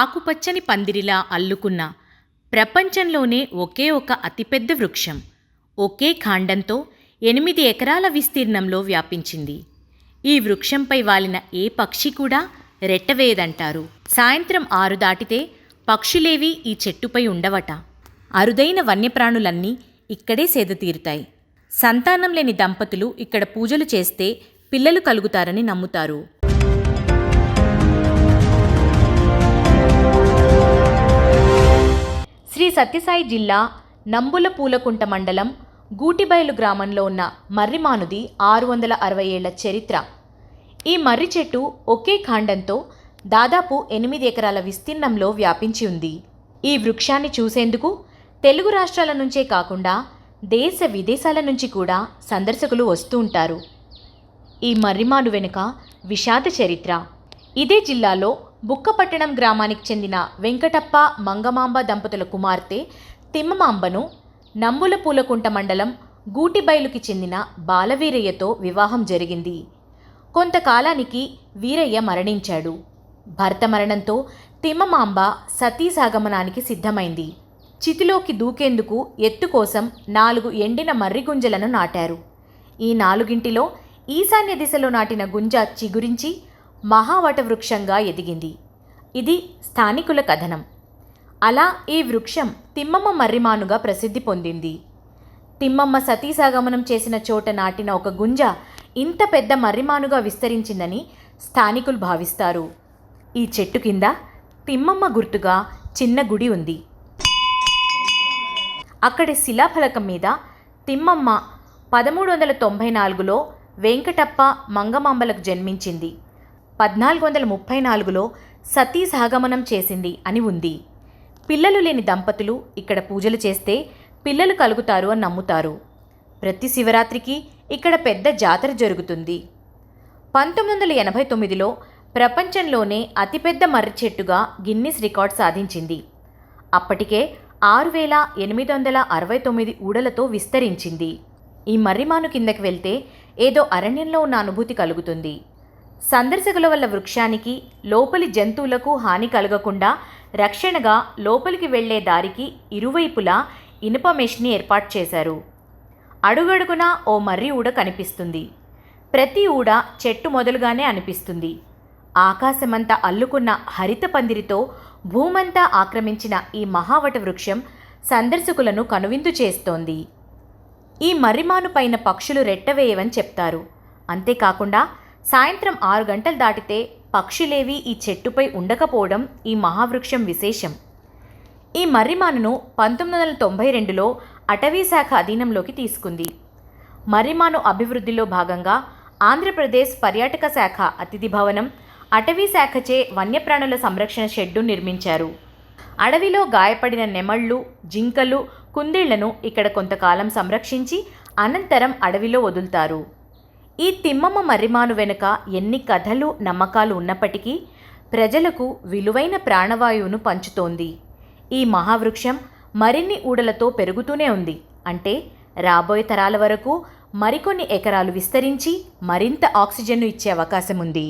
ఆకుపచ్చని పందిరిలా అల్లుకున్న ప్రపంచంలోనే ఒకే ఒక అతిపెద్ద వృక్షం. ఒకే కాండంతో ఎనిమిది ఎకరాల విస్తీర్ణంలో వ్యాపించింది. ఈ వృక్షంపై వాలిన ఏ పక్షి కూడా రెట్టవేయదంటారు సాయంత్రం ఆరు దాటితే పక్షులేవి ఈ చెట్టుపై ఉండవట. అరుదైన వన్యప్రాణులన్నీ ఇక్కడే సేద తీరుతాయి. సంతానం లేని దంపతులు ఇక్కడ పూజలు చేస్తే పిల్లలు కలుగుతారని నమ్ముతారు. శ్రీ సత్యసాయి జిల్లా నంబుల పూలకుంట మండలం గూటిబయలు గ్రామంలో ఉన్న మర్రిమానుది ఆరు వందల అరవై ఏళ్ళ చరిత్ర. ఈ మర్రి చెట్టు ఒకే కాండంతో దాదాపు ఎనిమిది ఎకరాల విస్తీర్ణంలో వ్యాపించి ఉంది. ఈ వృక్షాన్ని చూసేందుకు తెలుగు రాష్ట్రాల నుంచే కాకుండా దేశ విదేశాల నుంచి కూడా సందర్శకులు వస్తూ ఉంటారు. ఈ మర్రిమాను వెనుక విషాద చరిత్ర. ఇదే జిల్లాలో బుక్కపట్టణం గ్రామానికి చెందిన వెంకటప్ప మంగమాంబ దంపతుల కుమార్తె తిమ్మమాంబను నంబుల పూలకుంట మండలం గూటిబైలుకి చెందిన బాలవీరయ్యతో వివాహం జరిగింది. కొంతకాలానికి వీరయ్య మరణించాడు. భర్త మరణంతో తిమ్మమాంబ సతీసాగమనానికి సిద్ధమైంది. చితిలోకి దూకేందుకు ఎత్తు కోసం నాలుగు ఎండిన మర్రి గుంజలను నాటారు. ఈ నాలుగింటిలో ఈశాన్య దిశలో నాటిన గుంజ చిగురించి మహావట వృక్షంగా ఎదిగింది. ఇది స్థానికుల కథనం. అలా ఈ వృక్షం తిమ్మమ్మ మర్రిమానుగా ప్రసిద్ధి పొందింది. తిమ్మమ్మ సతీసాగమనం చేసిన చోట నాటిన ఒక గుంజ ఇంత పెద్ద మర్రిమానుగా విస్తరించిందని స్థానికులు భావిస్తారు. ఈ చెట్టు కింద తిమ్మమ్మ గుర్తుగా చిన్న గుడి ఉంది. అక్కడి శిలాఫలకం మీద తిమ్మమ్మ పదమూడు వందల తొంభై నాలుగులో వెంకటప్ప మంగమాంబలకు జన్మించింది. పద్నాలుగు వందల ముప్పై నాలుగులో సతీ సహగమనం చేసింది అని ఉంది. పిల్లలు లేని దంపతులు ఇక్కడ పూజలు చేస్తే పిల్లలు కలుగుతారు అని నమ్ముతారు. ప్రతి శివరాత్రికి ఇక్కడ పెద్ద జాతర జరుగుతుంది. పంతొమ్మిది వందల ఎనభై తొమ్మిదిలో ప్రపంచంలోనే అతిపెద్ద మర్రి చెట్టుగా గిన్నిస్ రికార్డ్ సాధించింది. అప్పటికే ఆరు వేల ఎనిమిది వందల అరవై తొమ్మిది ఊడలతో విస్తరించింది. ఈ మర్రిమాను కిందకి వెళ్తే ఏదో అరణ్యంలో ఉన్న అనుభూతి కలుగుతుంది. సందర్శకుల వల్ల వృక్షానికి లోపలి జంతువులకు హాని కలగకుండా రక్షణగా లోపలికి వెళ్ళే దారికి ఇరువైపులా ఇనుప మెష్ని ఏర్పాటు చేశారు. అడుగడుగున ఓ మర్రి ఊడ కనిపిస్తుంది. ప్రతి ఊడ చెట్టు మొదలుగానే అనిపిస్తుంది. ఆకాశమంతా అల్లుకున్న హరిత పందిరితో భూమంతా ఆక్రమించిన ఈ మహావట వృక్షం సందర్శకులను కనువిందు చేస్తోంది. ఈ మర్రిమాను పైన పక్షులు రెట్టవేయవని చెప్తారు. అంతేకాకుండా సాయంత్రం ఆరు గంటలు దాటితే పక్షులేవి ఈ చెట్టుపై ఉండకపోవడం ఈ మహావృక్షం విశేషం. ఈ మర్రిమానును పంతొమ్మిది వందల తొంభై రెండులో అటవీ శాఖ అధీనంలోకి తీసుకుంది. మర్రిమాను అభివృద్ధిలో భాగంగా ఆంధ్రప్రదేశ్ పర్యాటక శాఖ అతిథి భవనం అటవీ శాఖచే వన్యప్రాణుల సంరక్షణ షెడ్డు నిర్మించారు. అడవిలో గాయపడిన నెమళ్ళు జింకలు కుందేళ్ళను ఇక్కడ కొంతకాలం సంరక్షించి అనంతరం అడవిలో వదులుతారు. ఈ తిమ్మమ్మ మర్రిమాను వెనుక ఎన్ని కథలు నమ్మకాలు ఉన్నప్పటికీ ప్రజలకు విలువైన ప్రాణవాయువును పంచుతోంది. ఈ మహావృక్షం మరిన్ని ఊడలతో పెరుగుతూనే ఉంది. అంటే రాబోయే తరాల వరకు మరికొన్ని ఎకరాలు విస్తరించి మరింత ఆక్సిజన్ను ఇచ్చే అవకాశం ఉంది